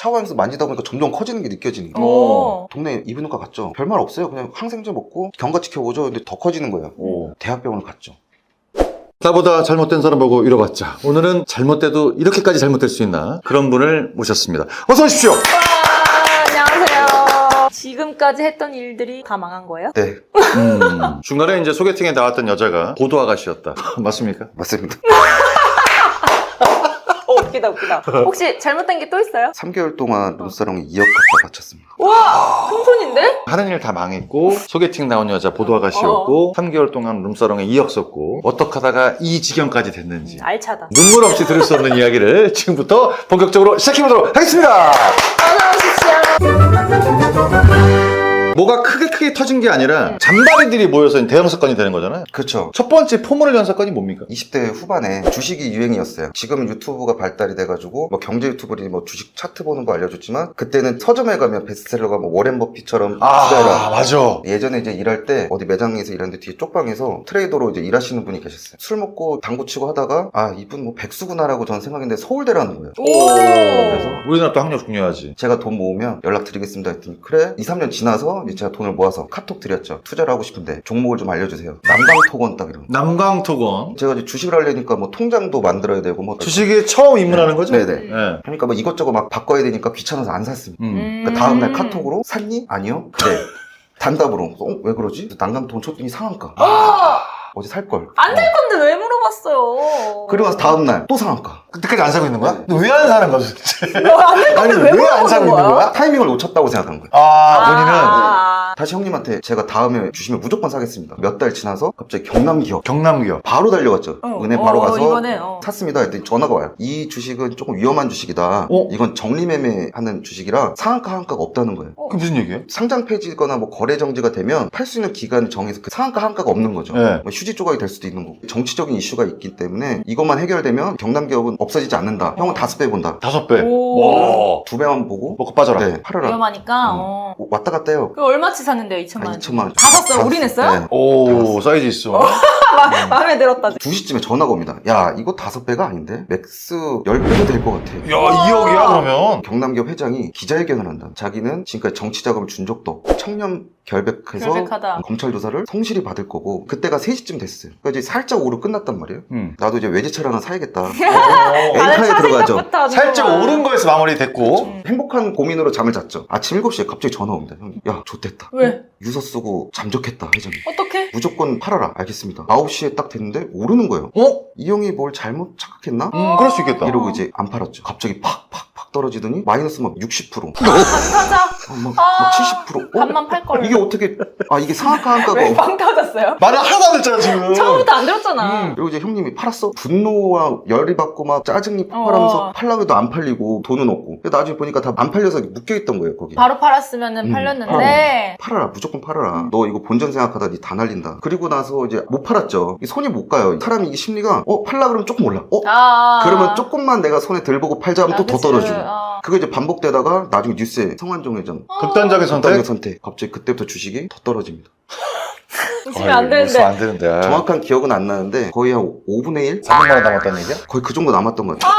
샤워하면서 만지다 보니까 점점 커지는 게 느껴지는 거예요. 오. 동네 이비인후과 갔죠. 별말 없어요. 그냥 항생제 먹고 경과 지켜보죠. 근데 더 커지는 거예요. 오. 대학병원을 갔죠. 나보다 잘못된 사람 보고 잃어봤자. 오늘은 잘못돼도 이렇게까지 잘못될 수 있나? 그런 분을 모셨습니다. 어서 오십시오! 와, 안녕하세요. 지금까지 했던 일들이 다 망한 거예요? 네, 음, 중간에 이제 소개팅에 나왔던 여자가 고도 아가씨였다. 맞습니까? 맞습니다. 어, 웃기다, 웃기다. 혹시 잘못된 게 또 있어요? 3개월 동안 룸사롱에 2억 갖다 바쳤습니다. 와, 큰 손인데? 하는 일 다 망했고 소개팅 나온 여자 보도 아가씨였고 3개월 동안 룸사롱에 2억 썼고 어떻게 하다가 이 지경까지 됐는지 알차다. 눈물 없이 들을 수 없는 이야기를 지금부터 본격적으로 시작해보도록 하겠습니다. 어서 오십시오. 뭐가 크게 크게 터진 게 아니라 잔바리들이 모여서 대형 사건이 되는 거잖아요. 그렇죠. 첫 번째 포문을 연 사건이 뭡니까? 20대 후반에 주식이 유행이었어요. 지금은 유튜브가 발달이 돼가지고 뭐 경제 유튜버들이 뭐 주식 차트 보는 거 알려줬지만 그때는 서점에 가면 베스트셀러가 뭐 워렌 버핏처럼 투자해라. 맞아. 예전에 이제 일할 때 어디 매장에서 일하는데 뒤에 쪽방에서 트레이더로 이제 일하시는 분이 계셨어요. 술 먹고 당구 치고 하다가 아 이분 뭐 백수구나라고 저는 생각했는데 서울대라는 거예요. 오. 그래서 우리나라 또 학력 중요하지. 제가 돈 모으면 연락드리겠습니다 했더니 그래 2, 3년 지나서 이제 제가 돈을 모아서 카톡 드렸죠. 투자를 하고 싶은데 종목을 좀 알려주세요. 남강토건 딱 이런 거. 남강토건. 제가 이제 주식을 하려니까 뭐 통장도 만들어야 되고 뭐 주식에 처음 입문하는 거죠? 네네. 네. 그러니까 뭐 이것저것 막 바꿔야 되니까 귀찮아서 안 샀습니다. 음. 그러니까 다음날 카톡으로 샀니? 아니요. 그래. 단답으로 어? 왜 그러지? 난강 돈 쳤더니 상한가. 아, 어제 살 걸. 안 될 건데 왜 물어봤어요? 그리고 나서 다음 날 또 상한가. 그때까지 안 사고 있는 거야? 네. 너왜안 사는 거지? 안될 아니, 건데 왜 왜 안 물어보는 사고 있는 거야? 거야? 타이밍을 놓쳤다고 생각한 거예요. 아, 본인은 아, 다시 형님한테 제가 다음에 주시면 무조건 사겠습니다. 몇 달 지나서 갑자기 경남 기업 경남 기업. 바로 달려갔죠. 어, 은행 바로 어, 가서 이번에, 어. 샀습니다. 했더니 전화가 와요. 이 주식은 조금 위험한 주식이다. 어? 이건 정리매매하는 주식이라 상한가 한가가 없다는 거예요. 그게 무슨 얘기예요? 상장 폐지거나 뭐 거래 정지가 되면 팔 수 있는 기간을 정해서 그 상한가 한가가 없는 거죠. 네. 뭐 휴지 조각이 될 수도 있는 거고 정치적인 이슈가 있기 때문에 이것만 해결되면 경남 기업은 없어지지 않는다. 형은 다섯 배 본다. 다섯 배. 오. 와. 두 배만 보고 먹고 빠져라. 네, 팔아라. 위험하니까, 음. 어. 왔다 갔다 해요. 그 얼마치 샀는데요, 2천만 아, 원? 2천만 원. 다 샀어요? 올인 했어요? 네. 오, 사이즈 있어. 마- 마음에 들었다. 2시쯤에 전화가 옵니다. 야, 이거 다섯 배가 아닌데? 맥스 10배도 될 것 같아. 야, 2억이야, 그러면? 경남기업 회장이 기자회견을 한다. 자기는 지금까지 정치 자금을 준 적도 없고 청렴 결백해서 결백하다. 검찰 조사를 성실히 받을 거고 그때가 3시쯤 됐어요. 그러니까 이제 살짝 오르 끝났단 말이에요. 음. 나도 이제 외제차를 하나 사야겠다. 어, 엔카에 들어가죠. 생각부터. 살짝 오른 거에서 마무리됐고. 음. 행복한 고민으로 잠을 잤죠. 아침 7시에 갑자기 전화 옵니다. 형, 야, 좋됐다. 왜? 유서 쓰고 잠적했다, 회장이. 어떻게? 무조건 팔아라. 알겠습니다. 9시 에 딱 됐는데 오르는 거예요. 어? 이 형이 뭘 잘못 착각했나? 음, 그럴 수 있겠다. 이러고 이제 안 팔았죠. 갑자기 팍 팍 팍 떨어지더니 마이너스 막 60%. 반타자? 어, 막, 아, 막 70%. 어? 반만 팔 걸. 이게 어떻게, 아, 이게 상한가 한가가. 왜 없- 빵 터졌어요? 말을 하나도 안 했잖아, 지금. 처음부터 안 들었잖아. 음. 그리고 이제 형님이 팔았어? 분노와 열이 받고 막 짜증이 폭발하면서 어. 팔라고 해도 안 팔리고 돈은 없고. 근데 나중에 보니까 다 안 팔려서 묶여있던 거예요, 거기. 바로 팔았으면 은 음. 팔렸는데. 팔아라, 무조건 팔아라. 음. 너 이거 본전 생각하다 니 다 날린다. 그리고 나서 이제 못 팔았죠. 이 손이 못 가요. 사람이 이게 심리가, 어, 팔라 그러면 조금 올라. 어? 아. 그러면 조금만 내가 손에 들 보고 팔자 하면 아, 또 더 그치. 떨어지고. 아. 그거 이제 반복되다가 나중에 뉴스에 성환종 회장. 극단적인 선택? 극단적 선택. 갑자기 그때부터 주식이 더 떨어집니다. 웃으면 안 되는데. 안 되는데. 정확한 기억은 안 나는데 거의 한 5분의 1? 400만 원 남았다는 얘기야? 거의 그 정도 남았던 것 같아요.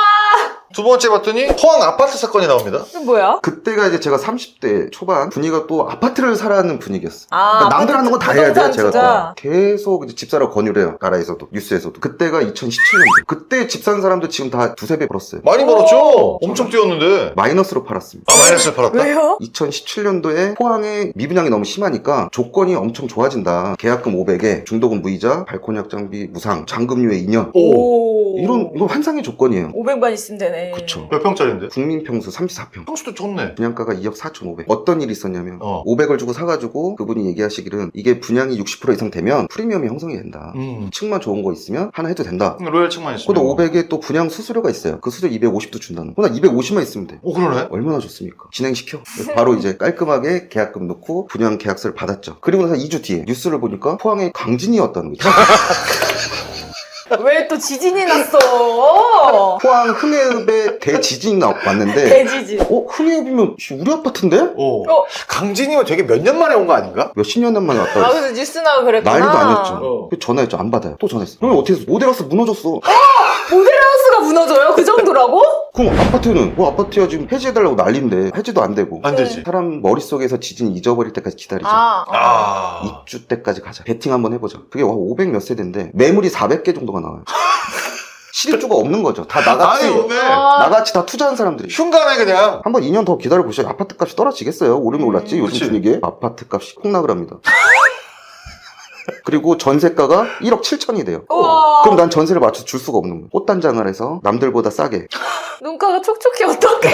두 번째 봤더니 포항 아파트 사건이 나옵니다. 뭐야? 그때가 이제 제가 30대 초반 분위기가 또 아파트를 사라는 분위기였어. 아, 그러니까 남들 하는 거다 해야 돼요, 부동산 제가. 투자. 또. 계속 이제 집 사러 권유를 해요. 나라에서도, 뉴스에서도. 그때가 2017년도. 그때 집 사는 사람들 지금 다 두세 배 벌었어요. 많이 오. 벌었죠? 엄청 뛰었는데. 마이너스로 팔았습니다. 아, 마이너스를 팔았다? 왜요? 2017년도에 포항에 미분양이 너무 심하니까 조건이 엄청 좋아진다. 계약금 500에 중도금 무이자, 발코니 확장비 무상, 잔금유예 2년. 오. 이런, 이건 환상의 조건이에요. 500만 있으면 되네. 그쵸. 몇 평짜리인데? 국민 평수 34평. 평수도 좋네. 분양가가 2억 4,500. 어떤 일이 있었냐면 어. 500을 주고 사가지고 그분이 얘기하시기는 이게 분양이 60% 이상 되면 프리미엄이 형성이 된다. 음. 층만 좋은 거 있으면 하나 해도 된다. 로얄 층만 있으면. 근데 500에 또 분양 수수료가 있어요. 그 수수료 250도 준다는 거. 나 250만 있으면 돼. 오, 그러네? 얼마나 좋습니까? 진행시켜. 그래서 바로 이제 깔끔하게 계약금 넣고 분양 계약서를 받았죠. 그리고 나서 2주 뒤에 뉴스를 보니까 포항에 강진이 왔다는 거죠. 왜 또 지진이 났어? 포항 흥해읍에 대지진이 나- 왔는데 대지진. 어? 흥해읍이면 씨, 우리 아파트인데? 오. 어. 강진이면 되게 몇 년 만에 온 거 아닌가? 몇 십 년 만에 왔다. 아, 그래서 뉴스 나고 그랬구나. 난리도 아니었죠. 어. 그래서 전화했죠. 안 받아요. 또 전화했어. 그럼 어떻게 해서 모델하우스 무너졌어. 모델하우스가 무너져요? 그 정도라고? 그럼 아파트는 뭐 아파트야. 지금 해지해달라고 난리인데 해지도 안 되고. 안 되지. 사람 머릿속에서 지진 잊어버릴 때까지 기다리죠 아. 아. 입주 때까지 가자. 베팅 한번 해보자. 그게 500 몇 세대인데 매물이 400개 정도가 나와요. 실입주가 없는 거죠. 다 나같이. 아니, 오늘 아. 나같이 다 투자한 사람들이. 흉가네, 그냥. 한번 2년 더 기다려 보셔 아파트 값이 떨어지겠어요? 오르면 올랐지? 요즘 그치. 분위기에? 아파트 값이 폭락을 합니다 그리고 전세가가 1억 7천이 돼요 우와. 그럼 난 전세를 맞춰서 줄 수가 없는 거야 꽃단장을 해서 남들보다 싸게 눈가가 촉촉해, 어떡해.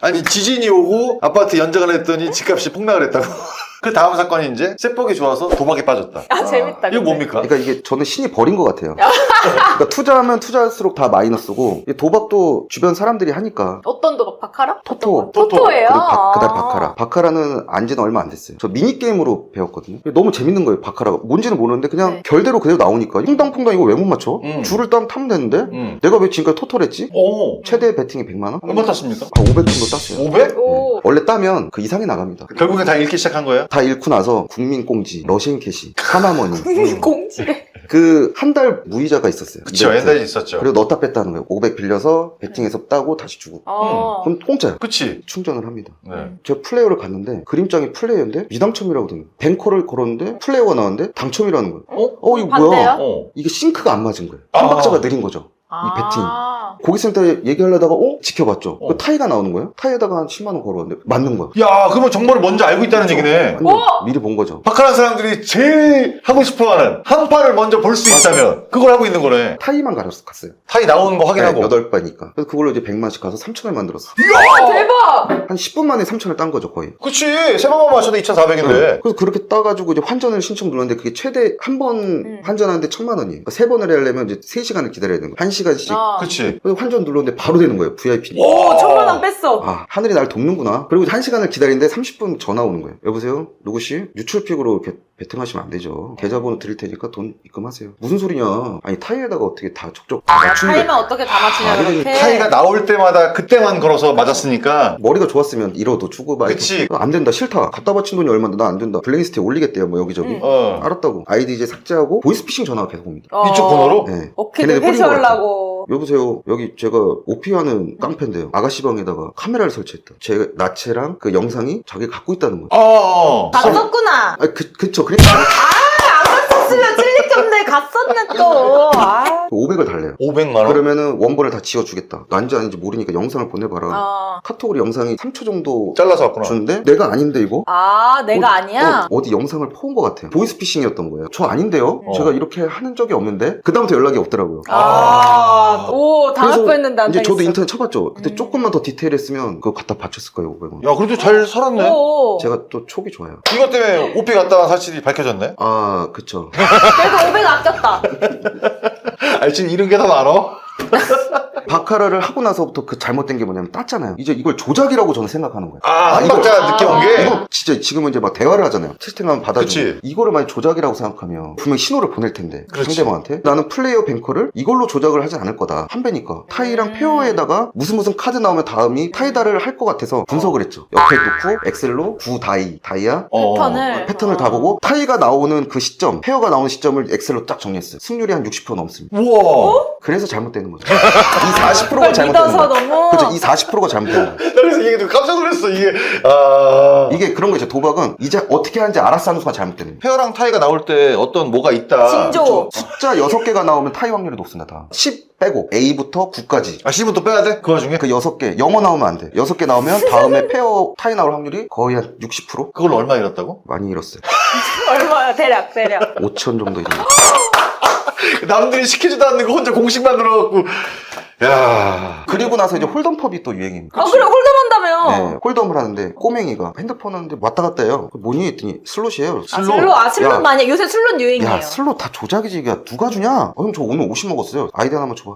아니, 지진이 오고 아파트 연장을 했더니 집값이 폭락을 했다고. 그 다음 사건이 이제 세법이 좋아서 도박에 빠졌다. 아, 재밌다. 이거 근데. 뭡니까? 그러니까 이게 저는 신이 버린 것 같아요. 그러니까 투자하면 투자할수록 다 마이너스고 이 도박도 주변 사람들이 하니까 어떤 도박? 바카라? 토토. 토토예요? 그리고 바, 그다음 아. 바카라. 바카라는 안지는 얼마 안 됐어요. 저 미니 게임으로 배웠거든요. 너무 재밌는 거예요. 바카라가 뭔지는 모르는데 그냥 네. 결대로 그대로 나오니까 퐁당퐁당 이거 왜 못 맞춰? 음. 줄을 따면 타면 되는데 음. 내가 왜 지금까지 토토를 했지? 오. 최대 베팅이 100만 원? 얼마 땄습니까? 아, 500 정도 땄어요. 500? 오. 원래 따면 그 이상이 나갑니다. 결국엔 다 잃기 시작한 거예요? 다 잃고 나서 국민꽁지, 러시안 캐시, 하나머니 음. 공지래. 그 한 달 무이자가 있었어요. 그쵸, 네. 옛날에 있었죠. 그리고 넣었다 뺐다 하는 거예요. 500 빌려서 베팅해서 따고 다시 주고. 어. 그럼 공짜예요. 그치. 충전을 합니다. 네. 제가 플레이어를 갔는데 그림장이 플레이어인데 미당첨이라고 되는 거예요. 뱅커를 걸었는데 플레이어가 나왔는데 당첨이라는 거예요. 어? 어 이거 반대요? 뭐야? 어. 이게 싱크가 안 맞은 거예요. 아. 한 박자가 느린 거죠. 베팅. 아. 고객센터에 얘기하려다가 어? 지켜봤죠. 어. 그 타이가 나오는 거예요. 타이에다가 한 10만 원 걸었는데 맞는 거야. 야, 그러면 정보를 먼저 알고 있다는 얘기네. 완전 어? 미리 본 거죠. 박하는 사람들이 제일 하고 싶어하는 한 판을 먼저 볼 수 있다면 그걸 하고 있는 거네. 타이만 가서 갔어요. 타이 나오는 거 확인하고. 네, 8바니까. 그래서 그걸로 이제 100만씩 가서 3천을 만들었어. 와, 대박! 한 10분 만에 3천을 딴 거죠, 거의. 그치. 세 번만 맞춰도 2,400인데. 네. 그래서 그렇게 따가지고 이제 환전을 신청 눌렀는데 그게 최대 한번 음. 환전하는데 천만 원이에요. 그러니까 세 번을 하려면 이제 세 시간을 기다려야 되는 거예요. 한 시간씩. 아. 그치. 그래서 환전 눌렀는데 바로 되는 거예요. VIP. 오, 천만 원 뺐어. 아, 하늘이 날 돕는구나. 그리고 한 시간을 기다리는데 30분 전화 오는 거예요. 여보세요? 누구씨? 유출픽으로 이렇게 베팅하시면 안 되죠. 계좌번호 드릴 테니까 돈 입금하세요. 무슨 소리냐? 아니, 타이에다가 어떻게 다 족족 아, 맞추는데 타이만 어떻게 다 맞추냐, 아, 그렇게. 타이가 나올 때마다 그때만 걸어서 맞았으니까. 머리가 좋았으면 잃어도 주고 막 그치. 이렇게. 안 된다 싫다 갖다 바친 돈이 얼마인데 나 안 된다 블랙리스트에 올리겠대요 뭐 여기저기 음. 어. 알았다고 아이디 이제 삭제하고 보이스피싱 전화가 계속 옵니다 어. 이쪽 번호로? 네. 어떻게든 걔네들 뿌린 것 같아. 해소하려고. 여보세요? 여기 제가 오피하는 깡패인데요. 아가씨 방에다가 카메라를 설치했다. 제 나체랑 그 영상이 자기 갖고 있다는 거예요. 어. 갔었구나. 아 그, 그쵸. 그러니까 갔었으면 찔 리점데 갔었네, 또. 아. 500을 달래요 500만 원? 그러면은 원본을 다 지워주겠다 난지 아닌지 모르니까 영상을 보내봐라 아. 카톡으로 영상이 3초 정도 잘라서 왔구나. 주는데 내가 아닌데 이거 아, 내가 어, 아니야? 어, 디 영상을 퍼온 것 같아요. 보이스피싱이었던 거예요. 저 아닌데요? 어. 제가 이렇게 하는 적이 없는데 그다음부터 연락이 없더라고요. 아, 오, 그래서 뻔했는데 안 이제 저도 당했어. 인터넷 쳐봤죠. 그때 음. 조금만 더 디테일했으면 그거 갖다 바쳤을 거예요, 500원. 야, 그래도 잘 살았네. 오. 제가 또 촉이 좋아요. 이것 때문에 오피 갔다 간 사실이 밝혀졌네. 아, 그쵸. 그래도 500 아꼈다. 아, 지금 이런 게더 많아? 바카라를 하고 나서부터 그 잘못된 게 뭐냐면 땄잖아요. 이제 이걸 조작이라고 저는 생각하는 거예요. 아, 한 이거- 박자 늦게 온 게. 이거 진짜 지금은 이제 막 대화를 하잖아요. 채팅하면 받아주고. 그치. 이거를 만약 조작이라고 생각하면 분명히 신호를 보낼 텐데 그렇지. 상대방한테 나는 플레이어 뱅커를 이걸로 조작을 하진 않을 거다. 한 배니까. 타이랑 음. 페어에다가 무슨 무슨 카드 나오면 다음이 타이다를 할 것 같아서 분석을 했죠. 옆에 놓고 엑셀로 구 다이, 다이아 어. 패턴을. 패턴을 다 보고 타이가 나오는 그 시점, 페어가 나오는 시점을 엑셀로 딱 정리했어요. 승률이 한 60% 넘습니다. 우와. 그래서 잘못되는 거죠. 이 40%가 그걸 잘못되는 믿어서 거예요. 너무. 그렇죠. 이 40%가 잘못되는 거예요. 나 그래서 이게 좀 깜짝 놀랐어, 이게. 아. 이게 그런 거죠. 도박은 이제 어떻게 하는지 알아서 하는 순간 잘못되는 거예요. 페어랑 타이가 나올 때 어떤 뭐가 있다. 징조. 숫자 6개가 나오면 타이 확률이 높습니다. 다. 10 빼고 A부터 9까지. 아, C부터 빼야 돼? 그 와중에? 그 6개, 영어 나오면 안 돼. 6개 나오면 다음에 페어 타이 나올 확률이 거의 한 60%? 그걸 얼마 잃었다고? 많이 잃었어요. 얼마야, 대략, 대략. 5천 정도 잃었어요. 남들이 시키지도 않는 거 혼자 공식 만들어갖고. 야 그리고 나서 이제 홀덤펍이 또 유행입니다. 아, 그래, 홀덤한다며. 네, 홀덤을 하는데 꼬맹이가 핸드폰 하는데 왔다 갔다 해요. 그 뭐니 했더니 슬롯이에요. 아, 슬롯, 아, 슬롯 야. 많이, 요새 슬롯 유행이에요. 야, 슬롯 다 조작이지. 야, 누가 주냐? 어, 형, 저 오늘 50 먹었어요. 아이디 하나만 줘봐.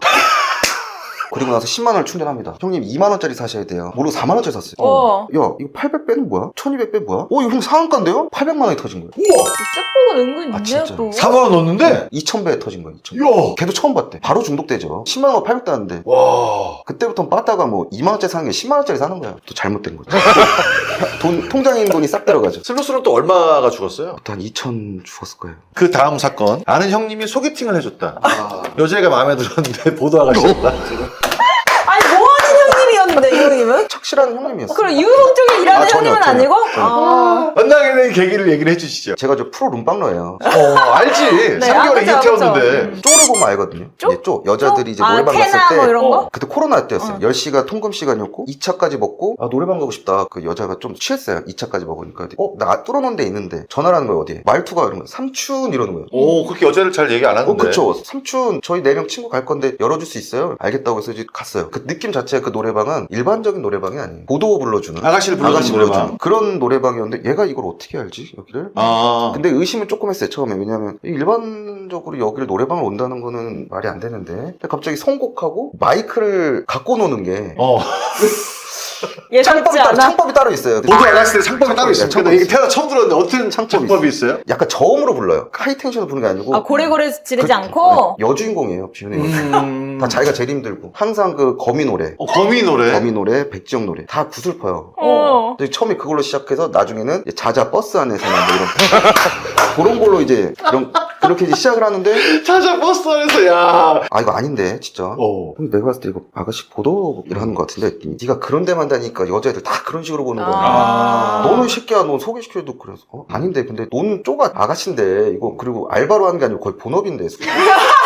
그리고 나서 10만 원을 충전합니다. 형님 2만 원짜리 사셔야 돼요. 모르고 4만 원짜리 샀어요. 어. 야, 이거 800배는 뭐야? 1200배 뭐야? 어, 이거 형 상한가인데요? 800만 원이 터진 거예요. 우와! 셋복은 은근 아, 있네요, 진짜. 또. 4만 원 넣었는데? 2000배 터진 거예요. 2000배. 야 걔도 처음 봤대. 바로 중독되죠. 10만 원 800 따는데. 와. 그때부터 빠다가 뭐 2만 원짜리 사는 게 10만 원짜리 사는 거야. 또 잘못된 거죠. 돈, 통장에 있는 돈이 싹 들어가죠. 슬로스는 또 얼마가 죽었어요? 또한 2천 죽었을 거예요. 그 다음 사건. 아는 형님이 소개팅을 해줬다. 아, 여자애가 마음에 들었는데 보도화가 싫었다. 확실한 형님이었어요. 그럼 유흥 쪽에 일하는 아, 전혀, 형님은 전혀, 아니고? 전혀. 아. 만나게 된 계기를 얘기를 해주시죠. 제가 저 프로 룸빵러예요. 어, 알지. 네, 3개월에 아, 그죠, 이태웠는데. 그죠. 쪼를 보면 알거든요. 쪼? 예, 쪼. 여자들이 이제 아, 노래방 캐나 갔을 때 뭐 이런 거? 그때 코로나 때였어요. 어. 10시가 통금 시간이었고 2차까지 먹고 아 노래방 가고 싶다. 그 여자가 좀 취했어요. 2차까지 먹으니까 어? 나 뚫어놓은 데 있는데 전화를 하는 거예요. 어디에? 말투가 이런 거예요. 삼촌 이러는 거예요. 오, 그렇게 여자를 잘 얘기 안 하는데. 어, 그쵸. 삼촌, 저희 네명 친구 갈 건데 열어줄 수 있어요? 알겠다고 해서 이제 갔어요. 그 느낌 자체가 그 노래방은 일반적인 노래방 이 아니에요. 보도 불러주는. 아가씨를 불러주는 아가씨 노래방. 불러주는 그런 노래방이었는데 얘가 이걸 어떻게 알지? 여기를? 아. 근데 의심을 조금 했어요 처음에 왜냐면 일반적으로 여기를 노래방을 온다는 거는 말이 안 되는데 갑자기 선곡하고 마이크를 갖고 노는 게 어. 예상치 창법이 따로, 않아. 창법이 따로 있어요 모두 창법이 따로 창법이 있습니다. 창법이 나 이게 있어요. 태어나 처음 들었는데 어떤 창법이 창법이 있어요? 약간 저음으로 불러요 하이텐션으로 부르는 게 아니고 아, 고래고래 지르지 그- 않고? 네, 여주인공이에요 비운이 음. 다 자기가 제일 힘들고 항상 그 거미 노래 어, 거미 노래. 거미 노래 백지영 노래 다 구슬퍼요 어. 근데 처음에 그걸로 시작해서 나중에는 이제 자자 버스 안에서나 뭐 이런 그런 걸로 이제 그런 그렇게 이제 시작을 하는데 찾아 버스 안에서, 야. 아 이거 아닌데 진짜 어. 그럼 내가 봤을 때 이거 아가씨 보도 일하는 것 같은데 네가 그런 데만 다니까 여자애들 다 그런 식으로 보는 거야 아. 너는 이 새끼야 너 소개시켜도 그래서 어? 아닌데 근데 너는 쪼가 아가씨인데 이거 그리고 알바로 하는 게 아니고 거의 본업인데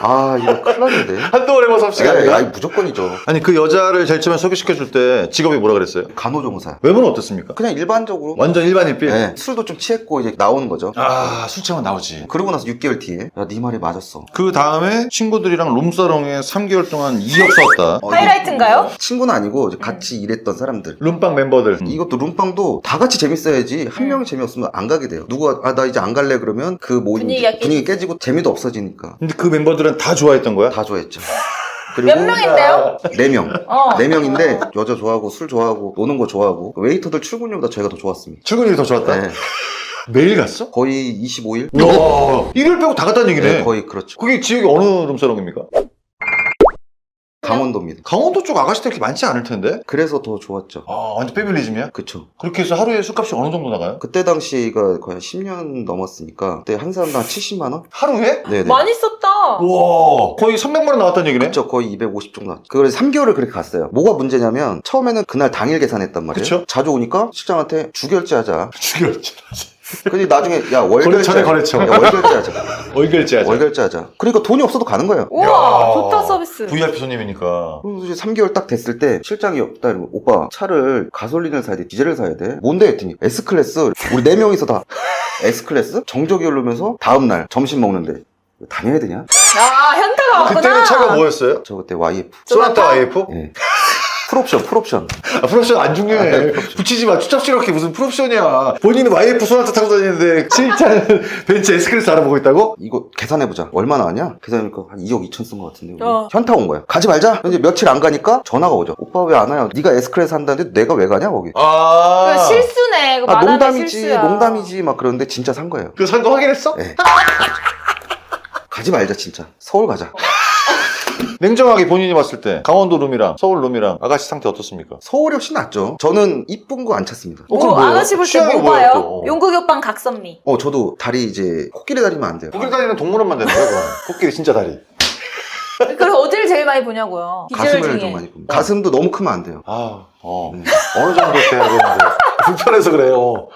아 이거 큰일 났는데 한동안 해봐서 합시다. 네, 아니 무조건이죠 아니, 그 여자를 제일 처음에 소개시켜 줄 때 직업이 뭐라 그랬어요? 간호조무사 외모는 어떻습니까? 그냥 일반적으로 완전 일반인필? 네, 술도 좀 취했고 이제 나오는 거죠 아, 술 취하면 나오지. 그러고 나서 6개월 뒤에 야 네 말이 맞았어 그 다음에 친구들이랑 룸사롱에 3개월 동안 2억 썼다. 어, 하이라이트인가요? 친구는 아니고 이제 같이 일했던 사람들 룸빵 멤버들. 이것도 룸빵도 다 같이 재밌어야지 한 음. 명이 재미없으면 안 가게 돼요. 누가 아 나 이제 안 갈래 그러면 그 모임 분위기가 분위기 깨지고 재미도 없어지니까 근데 그 멤버들은 다 좋아했던 거야? 다 좋아했죠. 그리고 몇 명인데요? 네 명. 어. 네 명인데 여자 좋아하고 술 좋아하고 노는 거 좋아하고 웨이터들 출근료보다 저희가 더 좋았습니다. 출근율이 더 좋았다? 네. 매일 갔어? 거의 25일? 와, 일요일 빼고 다 갔다는 얘기네. 네, 거의 그렇죠. 그게 지역이 어느 룸사롱입니까? 강원도입니다. 강원도 쪽 아가씨들 이렇게 많지 않을 텐데? 그래서 더 좋았죠. 아, 완전 페밀리즘이야? 그쵸. 그렇게 해서 하루에 술값이 어느 정도 나가요? 그때 당시가 거의 10년 넘었으니까 그때 한 사람당 70만 원? 하루에? 네네. 많이 썼다. 와, 거의 300만 원 나왔다는 얘기네? 그쵸 거의 250 정도 나왔죠. 그래서 3개월을 그렇게 갔어요. 뭐가 문제냐면 처음에는 그날 당일 계산했단 말이에요. 그쵸. 자주 오니까 실장한테 주결제하자. 주결제. 근데 나중에 야 거래처네, 월결제 거래처. 야, 월결제 하자. 월결제하자. 월결제 하자. 그러니까 돈이 없어도 가는 거예요. 우와, 야. 좋다 서비스. VIP 손님이니까. 그래서 이제 3개월 딱 됐을 때 실장이 없다 이러고 오빠 차를 가솔린을 사야 돼 디젤을 사야 돼 뭔데 했더니 S클래스 우리 네 명이서 다 S클래스 정적이 오르면서 다음 날 점심 먹는데 다녀야 되냐? 아, 현타가 왔구나. 그때는 차가 뭐였어요? 저 그때 YF 소나타 IF? 예. 풀옵션 풀옵션 아, 풀옵션 안 아, 중요해. 네, 풀옵션. 붙이지 마. 추잡스럽게 무슨 풀옵션이야. 본인은 YF 소나타 타고 다니는데 7차는 벤츠 S클래스 알아보고 있다고? 이거 계산해보자 얼마 나왔냐? 계산해보니까 한 2억 2천 쓴 것 같은데. 어. 현타 온 거야 가지 말자 이제 며칠 안 가니까 전화가 오죠 오빠 왜 안 와요? 네가 S클래스 한다는데 내가 왜 가냐 거기 아. 그 실수네. 그 아 농담이지 실수야. 농담이지 막 그러는데 진짜 산 거예요 그 산 거 확인했어? 네. 가지 말자 진짜 서울 가자 냉정하게 본인이 봤을 때 강원도 룸이랑 서울 룸이랑 아가씨 상태 어떻습니까? 서울이 훨씬 낫죠 저는 이쁜 거 안 찾습니다 어, 그럼 뭐, 뭐예요? 아가씨 볼 때 취향이 뭐 뭐예요, 봐요? 또? 용국이 오빠는 각선미. 어 저도 다리 이제 코끼리 다리면 안 돼요 코끼리 다니는 동물원만 되는 거야, 그럼. 코끼리 진짜 다리. 그래서 어디를 제일 많이 보냐고요. 비주얼 가슴을 중에. 좀 많이 봅니다 가슴도 너무 크면 안 돼요 아, 어. 네. 어느 정도 돼야 되는데. 불편해서 그래요.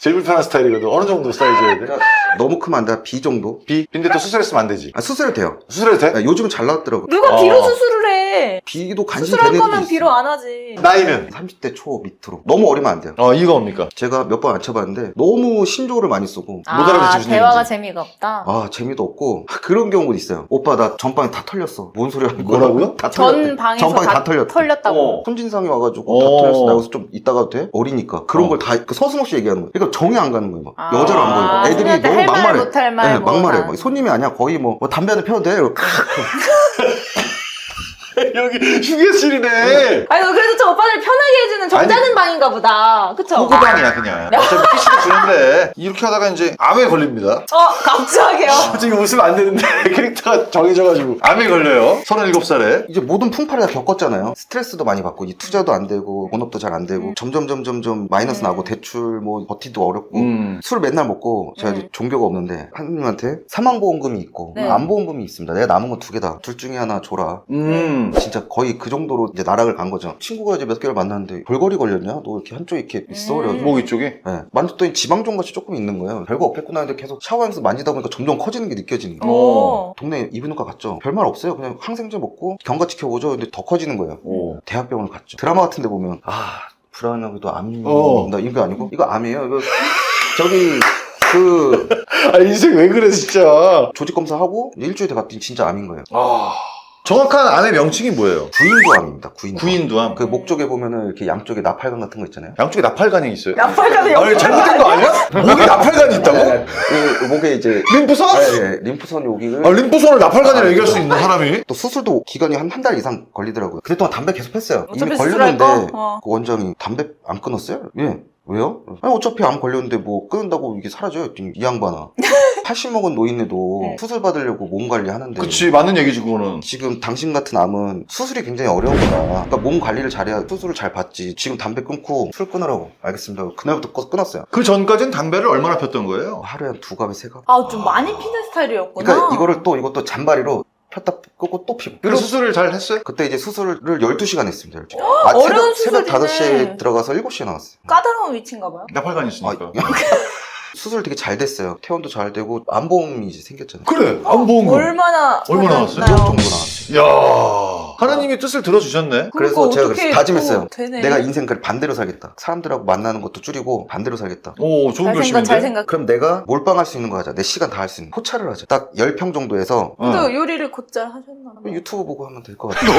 제일 불편한 스타일이거든. 어느 정도 사이즈여야 돼? 그러니까 너무 크면 안 돼. B 정도? B? 근데 또 수술했으면 안 되지. 아, 수술해도 돼요. 수술해도 돼? 아, 요즘은 잘 나왔더라고요. 누가 어. 비로 수술을 해? B도 간신히 수술할 되는 거면. 비로 안 하지. 나이는? 30대 초 밑으로. 너무 어리면 안 돼요. 어, 이유가 뭡니까? 제가 몇 번 안 쳐봤는데 너무 신조어를 많이 쓰고 못 알아듣지, 무슨 대화가 얘기인지. 재미가 없다. 아 재미도 없고 그런 경우도 있어요. 오빠 나 전방에 다 털렸어. 뭔 소리 하는 거야? 뭐라고요? 다 털렸대. 전 방에서 전방에 다, 다 털렸대. 털렸다고. 어. 손진상이 와가지고 어. 다 털렸어. 나 여기서 좀 이따가도 돼? 어리니까. 그런 어. 걸다 서슴없이 얘기하는 거예요. 그러니까 정이 안 가는 거예요. 막. 아, 여자로 안 보이고. 애들이 손님한테 너무 할 말, 막말해. 못할 말, 네, 뭐 막말해. 다. 막 손님이 아니야. 거의 뭐, 뭐 담배 한대 펴도 돼. 이러고 여기 휴게실이네. 아니 그래도 저 오빠들 편하게 해주는 점잖은 방인가 보다. 그쵸? 호구방이야, 그냥. 어차피 PC도 주는데. 이렇게 하다가 이제 암에 걸립니다. 어 갑자기요. 지금 웃으면 안 되는데 캐릭터가 정해져가지고 암에 걸려요 37살에 이제 모든 풍파를 다 겪었잖아요. 스트레스도 많이 받고, 이 투자도 안 되고, 본업도 잘 안 되고, 음. 점점, 점점, 점 마이너스 음. 나고, 대출 뭐, 버티도 어렵고, 음. 술 맨날 먹고, 제가 음. 이제 종교가 없는데, 하느님한테 사망보험금이 있고, 네. 암보험금이 있습니다. 내가 남은 건 두 개다. 둘 중에 하나 줘라. 음. 음. 진짜 거의 그 정도로 이제 나락을 간 거죠. 친구가 이제 몇 개월 만났는데 볼거리 걸렸냐? 너 이렇게 한쪽에 이렇게 있어? 음. 그래가지고 목 이쪽에? 네. 만졌더니 지방종 같이 조금 있는 거예요. 별거 없겠구나 했는데 계속 샤워하면서 만지다 보니까 점점 커지는 게 느껴지는 거예요. 오. 동네 이비인후과 갔죠. 별말 없어요. 그냥 항생제 먹고 경과 지켜보죠. 근데 더 커지는 거예요. 오. 대학병원을 갔죠. 드라마 같은 데 보면 아 불안하기도 암이 어. 나 이거 아니고 이거 암이에요. 이거 저기 그 아, 인생 왜 그래, 진짜. 조직 검사하고 일주일에 갔더니 진짜 암인 거예요. 아. 정확한 암의 명칭이 뭐예요? 구인도암입니다. 구인도암. 구인두암. 그 목 쪽에 보면은 이렇게 양쪽에 나팔관 같은 거 있잖아요. 양쪽에 나팔관이 있어요. 나팔가는 아니, 잘못된 거 아니야? 목에 나팔관이 있다고? 네, 그 목에 이제 림프선? 네, 네, 림프선 여기를 아, 림프선을 나팔관이라 얘기할 수 있는 사람이? 또 수술도 기간이 한 한 달 이상 걸리더라고요. 그랬더니 담배 계속 폈어요. 이미 어차피 수술할 걸렸는데 거? 어. 그 원장이 담배 안 끊었어요? 예. 왜요? 아니 어차피 암 걸렸는데 뭐 끊는다고 이게 사라져요? 이 양반아. 80 먹은 노인네도 네. 수술 받으려고 몸 관리 하는데 그치, 맞는 얘기지, 그거는. 지금 당신 같은 암은 수술이 굉장히 어려운 거다. 그러니까 몸 관리를 잘해야 수술을 잘 받지. 지금 담배 끊고 술 끊으라고. 알겠습니다. 그날부터 끊- 끊었어요. 그 전까지는 담배를 얼마나 폈던 거예요? 하루에 한 두 갑에 세 갑. 아, 좀 많이 피는 스타일이었구나. 그러니까 이거를 또 이것도 잔바리로 폈다 끄고 또 피고. 그리고 수술을 잘 했어요? 그때 이제 수술을 12시간 했습니다. 12시간. 어려운 새벽, 새벽 수술이네. 5시에 들어가서 7시에 나왔어요. 까다로운 위치인가 봐요. 나팔관이 아, 있으니까. 수술 되게 잘 됐어요. 퇴원도 잘 되고 암보험이 이제 생겼잖아요. 그래, 안 보험 거. 얼마나 얼마나 나왔어요? 받았나요? 2억 정도 나왔어요. 야 하나님이 뜻을 들어주셨네. 그래서 그러니까 제가 그래서 다짐했어요. 또 되네. 내가 인생 그 반대로 살겠다. 사람들하고 만나는 것도 줄이고 반대로 살겠다. 오, 좋은 잘 생각, 결심인데? 잘 생각. 그럼 내가 몰빵할 수 있는 거 하자. 내 시간 다 할 수 있는. 포차를 하자. 딱 10평 정도 해서 어. 또 요리를 곧잘 하셨나 봐요. 유튜브 보고 하면 될 것 같아요.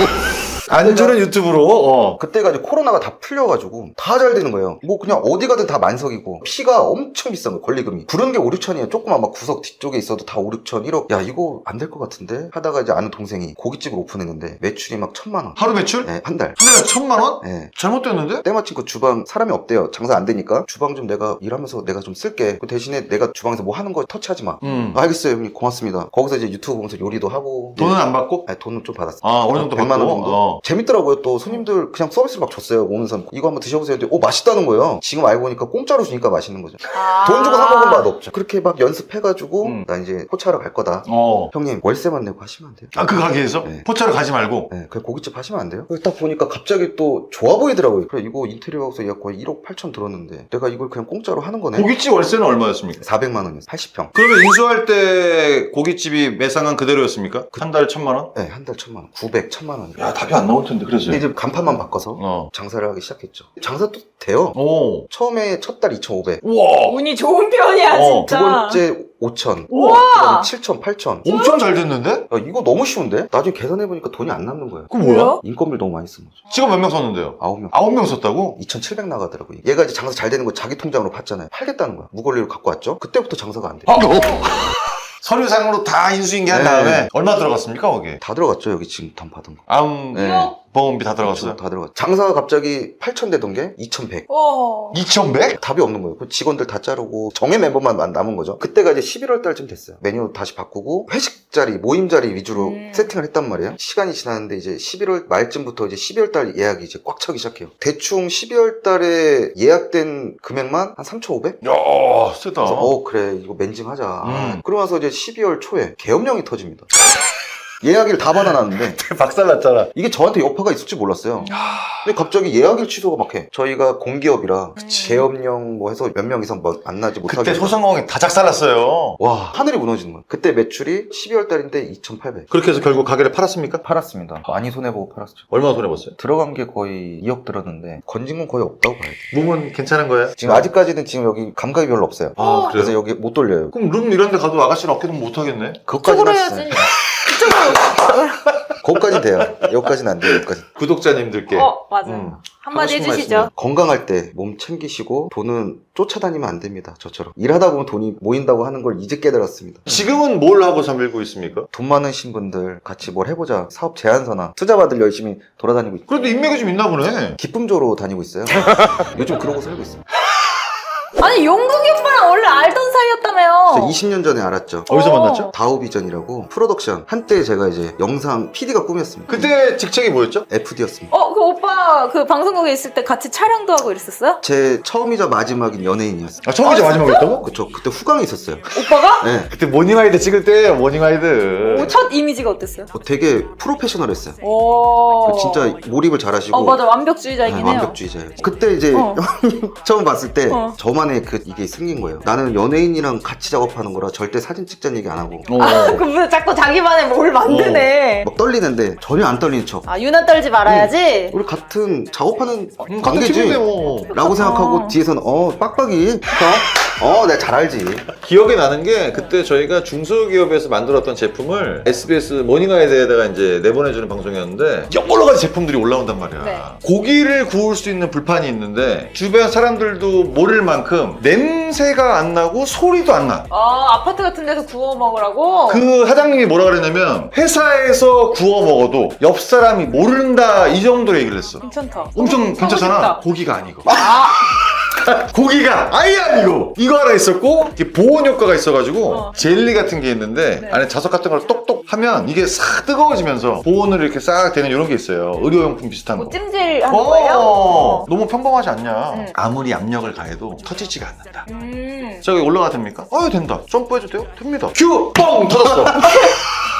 안주는 유튜브로, 어. 그때가 이제 코로나가 다 풀려가지고 다 잘 되는 거예요. 뭐 그냥 어디 가든 다 만석이고 피가 엄청 비싼 거예요. 권리금이. 부르는 게 5, 6천이에요. 조그만 막 구석 뒤쪽에 있어도 다 5, 6천, 1억. 야 이거 안 될 것 같은데? 하다가 이제 아는 동생이 고깃집을 오픈했는데 매출 이 막 천만 원. 하루 매출? 네, 한 달. 한 달에 천만 원? 네. 잘못됐는데? 때마침 그 주방 사람이 없대요. 장사 안 되니까 주방 좀 내가 일하면서 내가 좀 쓸게. 그 대신에 내가 주방에서 뭐 하는 거 터치하지 마. 음. 아, 알겠어요, 형님. 고맙습니다. 거기서 이제 유튜브 보면서 요리도 하고. 돈은 안 받고? 아니, 돈은 좀 받았어요. 아, 어느 정도 100만 받고? 원 정도. 어. 재밌더라고요. 또 손님들 그냥 서비스를 막 줬어요. 오는 사람. 이거 한번 드셔보세요. 했는데, 오, 맛있다는 거예요. 지금 알고 보니까 공짜로 주니까 맛있는 거죠. 아. 돈 주고 사 먹은 맛 없죠. 그렇게 막 연습해가지고, 음. 나 이제 포차로 갈 거다. 어. 형님, 월세만 내고 하시면 안 돼요? 아, 그 가게에서? 네. 포차로 가지 말고? 네, 그 고깃집 하시면 안 돼요? 딱 보니까 갑자기 또 좋아 보이더라고요. 그래, 이거 인테리어 하고서 얘가 거의 1억 8천 들었는데, 내가 이걸 그냥 공짜로 하는 거네. 고깃집 월세는 얼마였습니까? 400만 원이었어요. 80평. 그러면 인수할 때 고깃집이 매상은 그대로였습니까? 한 달에 천만 원? 네, 한 달 천만 원. 900, 천만 원. 야, 답이 안 나올 텐데, 그래서. 근데 이제 간판만 바꿔서 어. 장사를 하기 시작했죠. 장사 또 돼요. 오. 처음에 첫 달 2,500. 우와. 운이 좋은 편이야, 어, 두 진짜. 번째 5,000. 우와! 그다음에 7,000, 8,000. 엄청 잘 됐는데? 야, 이거 너무 쉬운데? 나중에 계산해보니까 돈이 안 남는 거예요. 그 뭐야? 인건비를 너무 많이 쓴 거죠. 직원 몇명 썼는데요? 9명. 아홉 명 썼다고? 2,700 나가더라고요. 얘가 이제 장사 잘 되는 거 자기 통장으로 받잖아요. 팔겠다는 거야. 무권리로 갖고 왔죠. 그때부터 장사가 안 돼. 아, 서류상으로 다 인수인계한 네. 다음에 얼마 들어갔습니까, 거기에? 다 들어갔죠. 여기 지금 돈 받은 거. 암 네. 보험비 다 들어갔어요? 다 들어갔죠. 장사가 갑자기 8,000 되던 게 2,100. 어. 2,100? 답이 없는 거예요. 그 직원들 다 자르고 정예 멤버만 남- 남은 거죠. 그때가 이제 11월 달쯤 됐어요. 메뉴 다시 바꾸고 회식 자리, 모임 자리 위주로 음. 세팅을 했단 말이에요. 시간이 지났는데 이제 11월 말쯤부터 이제 12월 달 예약이 이제 꽉 차기 시작해요. 대충 12월 달에 예약된 금액만 한 3,500? 야, 세다. 그래서 어 그래 이거 맨징하자. 음. 그러면서 이제 12월 초에 계엄령이 터집니다. 예약일 다 받아놨는데 박살났잖아. 이게 저한테 여파가 있을 줄 몰랐어요. 근데 갑자기 예약일 취소가 막 해. 저희가 공기업이라 그치. 계엄령 뭐 해서 몇 명이서 뭐 만나지 못하게. 그때 소상공인 다 작살났어요. 와 하늘이 무너지는 거야. 그때 매출이 12월 달인데 2,800. 그렇게 해서 결국 가게를 팔았습니까? 팔았습니다. 많이 손해보고 팔았죠. 얼마나 손해봤어요? 들어간 게 거의 2억 들었는데 건진 건 거의 없다고 봐야 돼. 몸은 괜찮은 거예요? 지금 아직까지는 지금 여기 감각이 별로 없어요. 아, 그래서? 여기 못 돌려요. 그럼 룸 이런 데 가도 아가씨를 어깨동 못 하겠네? 그것까지는 그쪽으로 해야지. 있어요. 그쪽으로. 그것까지 돼요. 여기까지는 안 돼요. 여기까지. 구독자님들께. 어, 맞아요. 음. 한마디 하고 싶은 해주시죠. 말씀은 건강할 때 몸 챙기시고 돈은 쫓아다니면 안 됩니다. 저처럼. 일하다 보면 돈이 모인다고 하는 걸 이제 깨달았습니다. 지금은 뭘 하고 살고 있습니까? 돈 많으신 분들 같이 뭘 해보자. 사업 제안서나 투자 받을 열심히 돌아다니고 있죠. 그래도 인맥이 좀 있나 보네. 기쁨조로 다니고 있어요. 요즘 그러고 살고 있습니다. 아니 용국이 오빠랑 원래 알던 사이였다며요. 20년 전에 알았죠. 어디서 어. 만났죠? 다오비전이라고 프로덕션 한때 제가 이제 영상 PD가 꿈이었습니다. 그때 직책이 뭐였죠? FD였습니다. 어, 그 오빠 그 방송국에 있을 때 같이 촬영도 하고 이랬었어요? 제 처음이자 마지막인 연예인이었어요. 아, 처음이자 마지막이었다고? 그쵸. 그때 후광이 있었어요. 오빠가? 네. 그때 모닝아이드 찍을 때 모닝아이드. 오, 첫 이미지가 어땠어요? 어, 되게 프로페셔널했어요. 오. 그 진짜 몰입을 잘하시고 어 맞아 네, 완벽주의자이긴 해요. 완벽주의자예요. 그때 이제 어. 형님 처음 봤을 때 어. 저만 의 그 이게 생긴 거예요. 나는 연예인이랑 같이 작업하는 거라 절대 사진 찍자는 얘기 안 하고 어. 그분 자꾸 자기만의 뭘 만드네. 막 떨리는데 전혀 안 떨리는 척. 아 유난 떨지 말아야지. 우리 같은 작업하는 음, 같은 관계지. 팀인데 뭐. 라고 생각하고 어. 뒤에서는 어 빡빡이 어, 어 내가 잘 알지 기억에 나는 게 그때 저희가 중소기업에서 만들었던 제품을 SBS 모닝아이드에다가 이제 내보내주는 방송이었는데 여러 가지 제품들이 올라온단 말이야. 네. 고기를 구울 수 있는 불판이 있는데 주변 사람들도 모를 만큼 냄새가 안 나고 소리도 안 나. 아 아파트 같은 데서 구워 먹으라고. 그 사장님이 뭐라 그랬냐면 회사에서 구워 먹어도 옆 사람이 모른다 이 정도로 얘기를 했어. 괜찮다. 엄청 사고 괜찮잖아. 고기가 아니고. 고기가 아예 아니고 이거 하나 있었고 이게 보온 효과가 있어가지고 어. 젤리 같은 게 있는데 네. 안에 자석 같은 걸 똑똑 하면 이게 싹 뜨거워지면서 보온을 이렇게 싹 되는 이런 게 있어요. 의료용품 비슷한 거. 뭐 찜질 하는 거예요? 어, 어. 너무 평범하지 않냐? 음. 아무리 압력을 가해도 터지지가 않는다. 음. 저기 올라가 됩니까? 아유 된다. 점프해도 돼요? 됩니다. 큐! 뻥! 터졌어.